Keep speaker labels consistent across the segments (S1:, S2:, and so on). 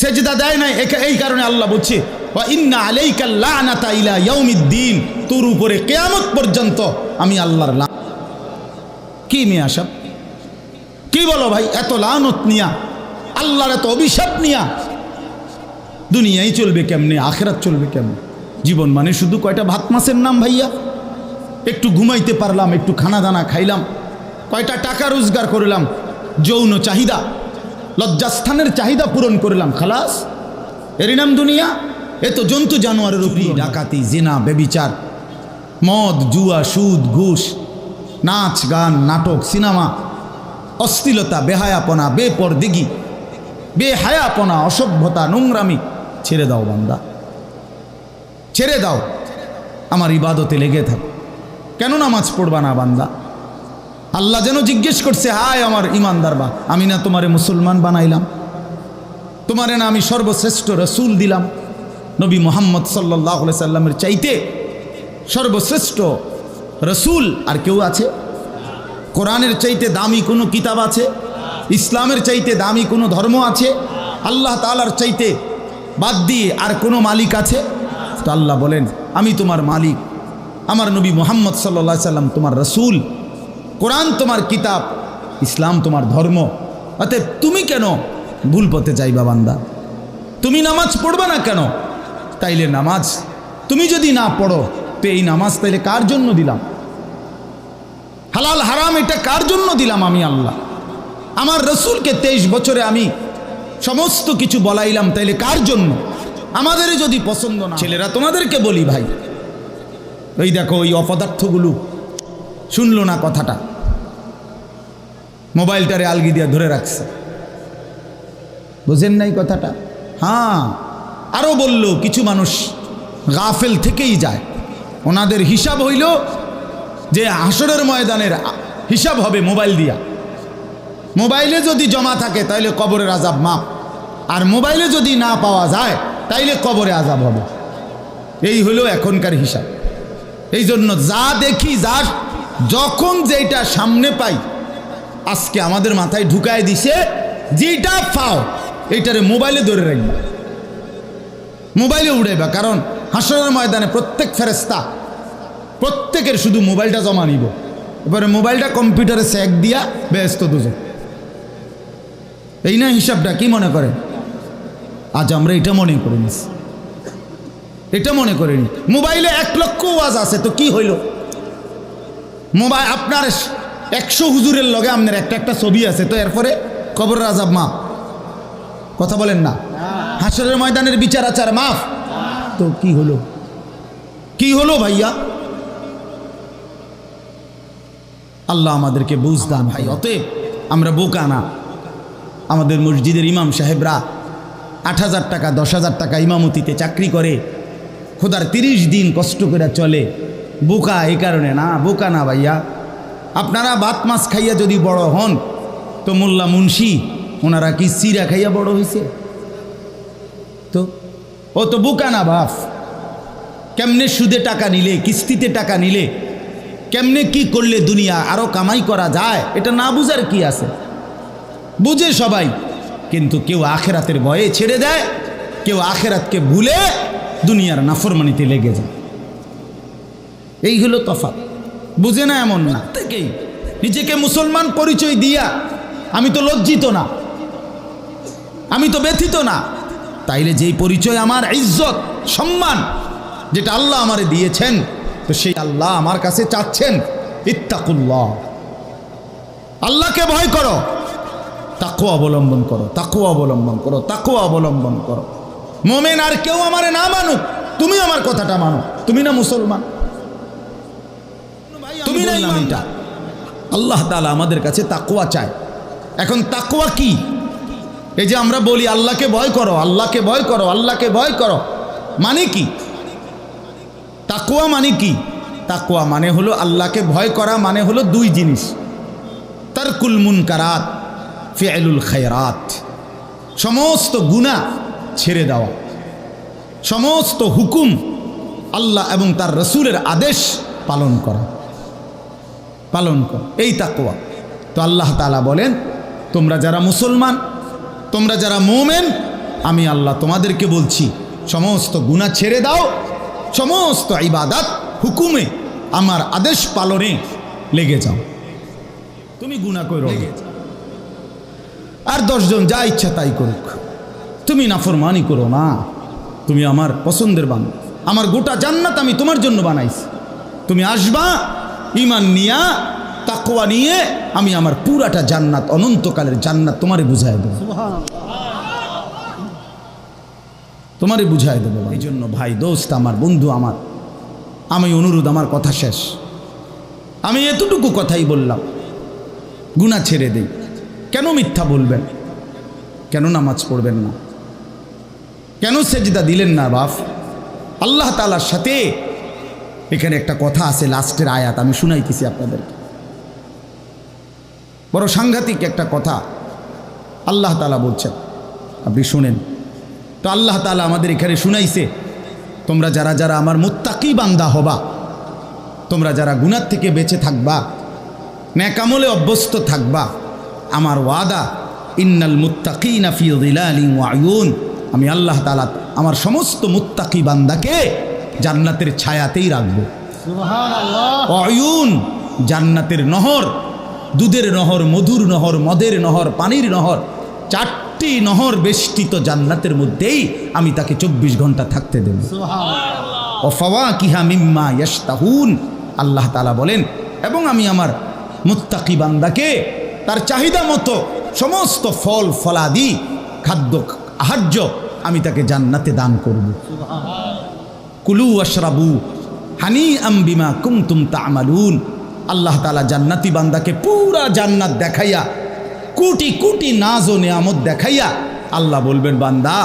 S1: সেজদা দেয় নাই এই কারণে আল্লাহ বলছে, ওয়া ইন্না ইয়াউমিদ্দিন। তোর উপরে কেয়ামত পর্যন্ত আমি আল্লাহর লা কি মিয়া সব কি বলো ভাই, এত লানত নিয়া, আল্লাহর এত অভিশাপ নিয়া। দুনিয়াই চলবে কেমনে, আখেরাত চলবে কেমনে? জীবন মানে শুধু কয়টা ভাত মাছের নাম ভাইয়া? একটু ঘুমাইতে পারলাম, একটু খানা দানা খাইলাম, কয়টা টাকা রোজগার করলাম, যৌন চাহিদা। লজ্জাস্থানের চাহিদা পূরণ করলাম, খালাস। এরই নাম দুনিয়া। এ তো জন্তু জানোয়ারের উপরই ডাকাতি, জিনা বেবিচার মদ, জুয়া, সুদ, ঘুষ, নাচ, গান, নাটক, সিনেমা, অশ্লীলতা, বেহায়াপনা, বেপরদিগি, বেহায়াপনা, অসভ্যতা, নোংরামি। ছেড়ে দাও, বান্দা। ছেড়ে দাও। আমার ইবাদতে লেগে থাক। কেন নামাজ পড়বা না, বান্দা? আল্লাহ যেন জিজ্ঞেস করছে, হায় আমার ইমানদার বা, আমি না তোমারে মুসলমান বানাইলাম। তোমারে না আমি সর্বশ্রেষ্ঠ রসুল দিলাম। নবী মোহাম্মদ সাল্লাহ সাল্লামের চাইতে সর্বশ্রেষ্ঠ রসুল আর কেউ আছে? কোরআনের চাইতে দামি কোনো কিতাব আছে? ইসলামের চাইতে দামি কোনো ধর্ম আছে? আল্লাহ তালার চাইতে বাদ দিয়ে আর কোনো মালিক আছে? তো আল্লাহ বলেন, আমি তোমার মালিক। আমার নবী মোহাম্মদ সাল্লা সাল্লাম তোমার রসুল। কোরআন তোমার কিতাব, ইসলাম তোমার ধর্ম। অতএব তুমি কেন ভুল পথে যাইবা বান্দা? তুমি নামাজ পড়বা না কেন? তাইলে নামাজ। তুমি যদি না পড়ো, তো এই নামাজ তাইলে কার জন্য দিলাম? হালাল, হারাম, এটা কার জন্য দিলাম আমি আল্লাহ? আমার রসুলকে তেইশ বছরে আমি সমস্ত কিছু বলাইলাম, তাইলে কার জন্য? আমাদের যদি পছন্দ না ছেলেরা তোমাদেরকে বলি ভাই। ওই দেখো, ওই অপদার্থগুলো। শুনলো না কথাটা। মোবাইলটারে আলগি দিয়া ধরে রাখছে। বোঝেন নাই কথাটা? হ্যাঁ আরও বলল, কিছু মানুষ গাফেল থেকেই যায়। ওনাদের হিসাব হইল যে হাসরের ময়দানের হিসাব হবে মোবাইল দিয়া। মোবাইলে যদি জমা থাকে, তাইলে কবরের আজাব মাপ আর মোবাইলে যদি না পাওয়া যায়, তাইলে কবরে আজাব হবে। এই হলো এখনকার হিসাব। এই জন্য যা দেখি, যা যখন যেটা সামনে পাই আজকে আমাদের মাথায় ঢুকায় দিছে যেটা পাও এইটারে মোবাইলে ধরে রাখবা। মোবাইলে উড়াইবা, কারণ হাসরের ময়দানে প্রত্যেক ফেরেস্তা প্রত্যেকের শুধু মোবাইলটা জমা নিব। এবারে মোবাইলটা কম্পিউটারে স্যাক দিয়া ব্যস্ত দুজন। এই না হিসাবটা, কি মনে করেন? আজ আমরা এটা মনে করে নিছি এটা মনে করিনি। মোবাইলে এক লক্ষ ওয়াজ আছে, তো কি হইল? মোবাইল আপনার একশো হুজুরের লগে আপনার একটা একটা ছবি আছে। তো এরপরে কবর রাজাব মাফ কথা বলেন না। হাসরের ময়দানের বিচার আচার মাফ। তো কি হলো? কি হলো ভাইয়া? আল্লাহ আমাদেরকে বুঝদান ভাই। অতএব আমরা বোকা না। আমাদের মসজিদের ইমাম সাহেবরা আট হাজার টাকা, দশ হাজার টাকা ইমামতিতে চাকরি করে। খোদার তিরিশ দিন কষ্ট করে চলে। বোকা এই কারণে না, বোকা না ভাইয়া। আপনারা ভাত মাছ খাইয়া যদি বড় হন, তো মোল্লা মুন্সি, ওনারা কি সিরা খাইয়া বড় হয়েছে তো, ও তো বোকা না বাপ? কেমনে সুদে টাকা নিলে, কিস্তিতে টাকা নিলে, কেমনে কি করলে দুনিয়া আরও কামাই করা যায়, এটা না বুঝার কি আছে? বুঝে সবাই, কিন্তু কেউ আখেরাতের ভয়ে ছেড়ে দেয়, কেউ আখেরাতকে ভুলে দুনিয়ার নাফরমানিতে লেগে যায়। এই হলো তফাৎ। বুঝে না এমন না। থেকেই নিজেকে মুসলমান পরিচয় দিয়া, আমি তো লজ্জিত না। আমি তো ব্যথিত না। তাইলে যেই পরিচয় আমার ইজ্জত, সম্মান, যেটা আল্লাহ আমারে দিয়েছেন, তো সেই আল্লাহ আমার কাছে চাচ্ছেন, ইত্তাকুল্লাহ। আল্লাহকে ভয় করো। তাকু অবলম্বন করো তাকু অবলম্বন করো তাকু অবলম্বন করো। মোমেন আর কেউ আমারে না মানুক তুমি আমার কথাটা মানো, তুমি না মুসলমান। আল্লাহ তাআলা আমাদের কাছে তাকুয়া চায়। এখন তাকুয়া কি? এই যে আমরা বলি, আল্লাহকে ভয় করো, আল্লাহকে ভয় করো, আল্লাহকে ভয় করো মানে কি? তাকুয়া মানে কি? তাকুয়া মানে হলো আল্লাহকে ভয় করা মানে হলো দুই জিনিস। তারকুল মুনকারাত ফেলুল খায়রাত। সমস্ত গুণা ছেড়ে দেওয়া। সমস্ত হুকুম আল্লাহ এবং তার রসুলের আদেশ পালন করা। পালন কর। এই তাকুয়া তো আল্লাহ তালা বলেন, তোমরা যারা মুসলমান, তোমরা যারা মোমেন, আমি আল্লাহ তোমাদেরকে বলছি, সমস্ত গুণা ছেড়ে দাও, সমস্ত ইবাদাত হুকুমে আমার আদেশ পালনে লেগে যাও। তুমি গুণা করো আর দশজন যা ইচ্ছা তাই করুক। তুমি নাফরমানি করো না। তুমি আমার পছন্দের বান আমার গোটা জান্নাত আমি তোমার জন্য বানাইছি। তুমি আসবা ইমান নিয়া তাকোয়া নিয়ে আমি আমার পুরাটা জান্নাত অনন্তকালের জান্নাত তোমারে বুঝাই দেবো। তোমারে বুঝাই দেবো এই জন্য ভাই দোস্ত আমার বন্ধু আমার আমি অনুরোধ আমার কথা শেষ। আমি এতটুকু কথাই বললাম গুণা ছেড়ে দেই। কেন মিথ্যা বলবেন? কেন নামাজ পড়বেন না? কেন সেজদা দিলেন না বাপ? আল্লাহ তালার সাথে এখানে একটা কথা আছে, লাস্টের আয়াত, আমি শুনাইতেছি আপনাদেরকে। বড় সাংঘাতিক একটা কথা, আল্লাহ তালা বলছেন, আপনি শুনেন। তো আল্লাহ তালা আমাদের এখানে শুনাইছে, তোমরা যারা যারা আমার মুত্তাকি বান্দা হবা, তোমরা যারা গুনার থেকে বেঁচে থাকবা, ন্যাকামলে অভ্যস্ত থাকবা, আমার ওয়াদা, ইন্নাল মুত্তাকি ফি যিলালিন ওয়া আয়ুন আমি আল্লাহ তালা আমার সমস্ত মুত্তাকি বান্দাকে জান্নাতের ছায়াতেই রাখব। অয়ুন জান্নাতের নহর দুধের নহর মধুর নহর মদের নহর পানির নহর চারটি নহর বেষ্টিত জান্নাতের মধ্যেই আমি তাকে চব্বিশ ঘণ্টা থাকতে দেব। অফাওয়া কিহা মিম্মা ইয়াস্তাহুন আল্লাহ তালা বলেন এবং আমি আমার মুত্তাকি বান্দাকে তার চাহিদা মতো সমস্ত ফল ফলাদি খাদ্য আহার্য আমি তাকে জান্নাতে দান করব। কুলু আশরাবু হানি আম্বিমা কুমতুম তামালুন। আল্লাহ তালা জান্নাতি বান্দাকে পুরা জান্নাত দেখাইয়া, কোটি কোটি নাজ ও নিয়ামত দেখাইয়া আল্লাহ বলবেন, বান্দা,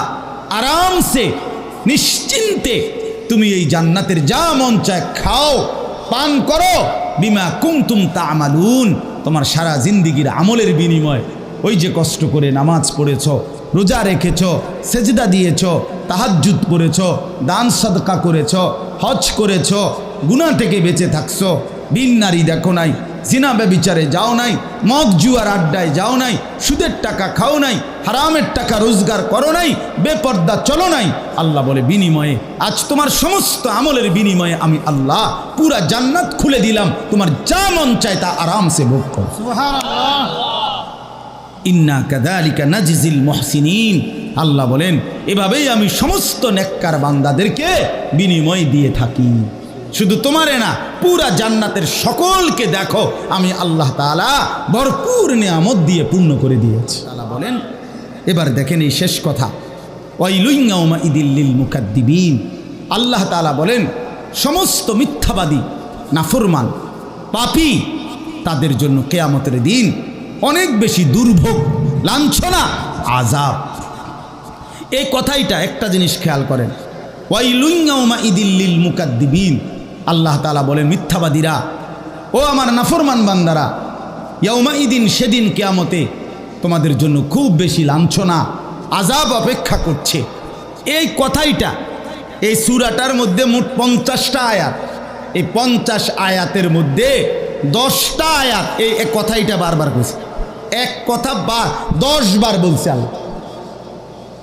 S1: আরামসে, নিশ্চিন্তে তুমি এই জান্নাতের যা মন চায় খাও, পান করো, বিমা কুমতুম তামালুন। তোমার সারা জিন্দিগির আমলের বিনিময় ওই যে কষ্ট করে নামাজ পড়েছ, রোজা রেখেছ, সেজদা দিয়েছ তাহাজ্জুদ করেছ দান সদকা করেছ হজ করেছ গুণা থেকে বেঁচে থাকছ। বিন নারী দেখো নাই জিনা ব্যবিচারে যাও নাই মদ জুয়ার আড্ডায় যাও নাই সুদের টাকা খাও নাই হারামের টাকা রোজগার করো নাই বেপর্দা চলো নাই। আল্লাহ বলে বিনিময়ে আজ তোমার সমস্ত আমলের বিনিময়ে আমি আল্লাহ পুরা জান্নাত খুলে দিলাম। তোমার যা মন চায় তা আরামসে ভোগ করো। ইন্না কাদালিকা নাজিজিল মহসিনিন। আল্লাহ বলেন, এভাবেই আমি সমস্ত নেককার বান্দাদেরকে বিনিময় দিয়ে থাকি। শুধু তোমারে না, পুরা জান্নাতের সকলকে দেখো, আমি আল্লাহ তাআলা ভরপুর নিয়ামত দিয়ে পূর্ণ করে দিয়েছি। তাআলা বলেন, এবার দেখেন এই শেষ কথা। ওয়াইলুইঙ্গাউমা ইদিল্লিল মুকাদ্দিবিন। আল্লাহ তাআলা বলেন, সমস্ত মিথ্যাবাদী, নাফরমান, পাপী, তাদের জন্য কেয়ামতের দিন অনেক বেশি দুর্ভোগ, লাঞ্ছনা আজাব এই কথাইটা একটা জিনিস খেয়াল করেন। ওয়াইলুইঙ্গাউমা ইদিল্লিল মুকাদ্দিবিন। আল্লাহ তালা বলেন, মিথ্যাবাদীরা, ও আমার নাফরমান বান্দারা, ইয়াউমা ইদিন সেদিন কেয়ামতে তোমাদের জন্য খুব বেশি লাঞ্ছনা আজাব অপেক্ষা করছে। এই কথাইটা, এই সুরাটার মধ্যে মোট পঞ্চাশটা আয়াত। এই পঞ্চাশ আয়াতের মধ্যে দশটা আয়াত এই কথাইটা বারবার করছে এক কথা বা দশ বার বলছে আল্লাহ।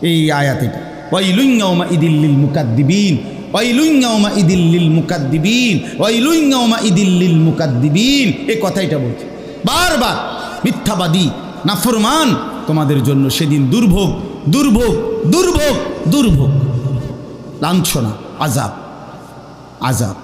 S1: এই আয়াত এটা ওয়াইলুইঙ্গাউমা ইদিল্লিল মুকাদ্দিবিন ওয়াইলুইঙ্গাউমা ইদিল্লিল মুকাদ্দিবিন ওয়াইলুইঙ্গাউমা ইদিল্লিল মুকাদ্দিবিন এই কথাইটা বলছে। বারবার মিথ্যাবাদী, নাফরমান তোমাদের জন্য সেদিন দুর্ভোগ দুর্ভোগ দুর্ভোগ দুর্ভোগ। লাঞ্ছনা আজাব আজাব